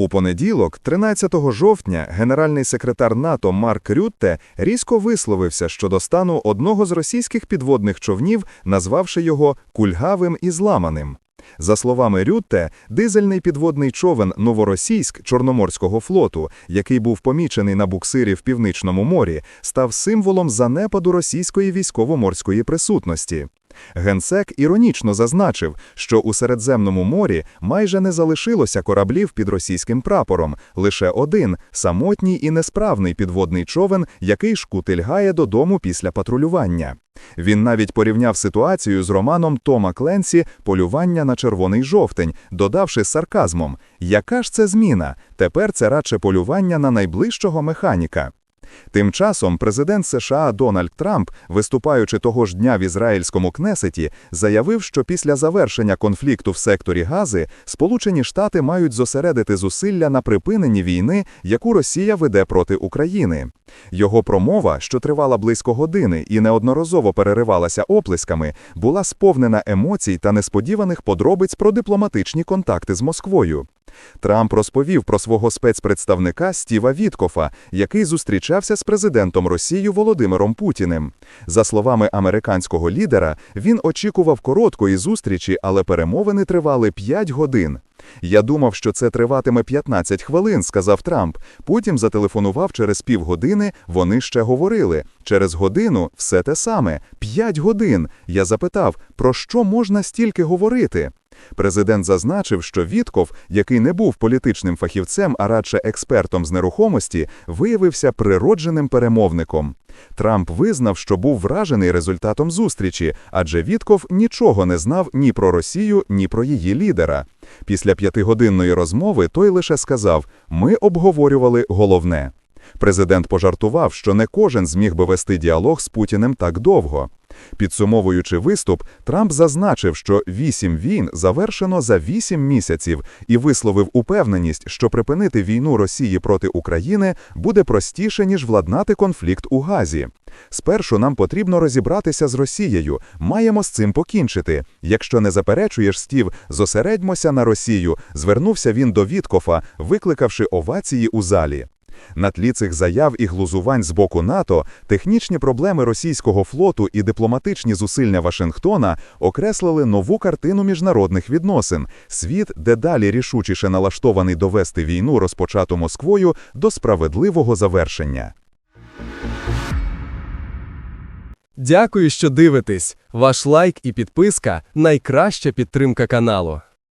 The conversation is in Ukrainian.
У понеділок, 13 жовтня, генеральний секретар НАТО Марк Рютте різко висловився щодо стану одного з російських підводних човнів, назвавши його кульгавим і зламаним. За словами Рютте, дизельний підводний човен Новоросійськ Чорноморського флоту, який був помічений на буксирі в Північному морі, став символом занепаду російської військово-морської присутності. Генсек іронічно зазначив, що у Середземному морі майже не залишилося кораблів під російським прапором, лише один самотній і несправний підводний човен, який шкутильгає додому після патрулювання. Він навіть порівняв ситуацію з романом Тома Кленсі Полювання на червоний жовтень, додавши сарказмом: Яка ж це зміна? Тепер це радше полювання на найближчого механіка. Тим часом президент США Дональд Трамп, виступаючи того ж дня в ізраїльському кнесеті, заявив, що після завершення конфлікту в секторі Гази Сполучені Штати мають зосередити зусилля на припиненні війни, яку Росія веде проти України. Його промова, що тривала близько години і неодноразово переривалася оплесками, була сповнена емоцій та несподіваних подробиць про дипломатичні контакти з Москвою. Трамп розповів про свого спецпредставника Стіва Віткофа, який зустрічався з президентом Росії Володимиром Путіним. За словами американського лідера, він очікував короткої зустрічі, але перемовини тривали 5 годин. Я думав, що це триватиме 15 хвилин, сказав Трамп. Потім зателефонував через півгодини, вони ще говорили. Через годину все те саме 5 годин. Я запитав, про що можна стільки говорити? Президент зазначив, що Вітков, який не був політичним фахівцем, а радше експертом з нерухомості, виявився природженим перемовником. Трамп визнав, що був вражений результатом зустрічі, адже Вітков нічого не знав ні про Росію, ні про її лідера. Після п'ятигодинної розмови той лише сказав: Ми обговорювали головне. Президент пожартував, що не кожен зміг би вести діалог з Путіним так довго. Підсумовуючи виступ, Трамп зазначив, що вісім війн завершено за вісім місяців і висловив упевненість, що припинити війну Росії проти України буде простіше, ніж владнати конфлікт у Газі. Спершу нам потрібно розібратися з Росією, маємо з цим покінчити. Якщо не заперечуєш стів, зосередьмося на Росію, звернувся він до Віткофа, викликавши овації у залі. На тлі цих заяв і глузувань з боку НАТО технічні проблеми російського флоту і дипломатичні зусилля Вашингтона окреслили нову картину міжнародних відносин, світ дедалі рішучіше налаштований довести війну, розпочату Москвою, до справедливого завершення. Дякую, що дивитесь. Ваш лайк і підписка найкраща підтримка каналу.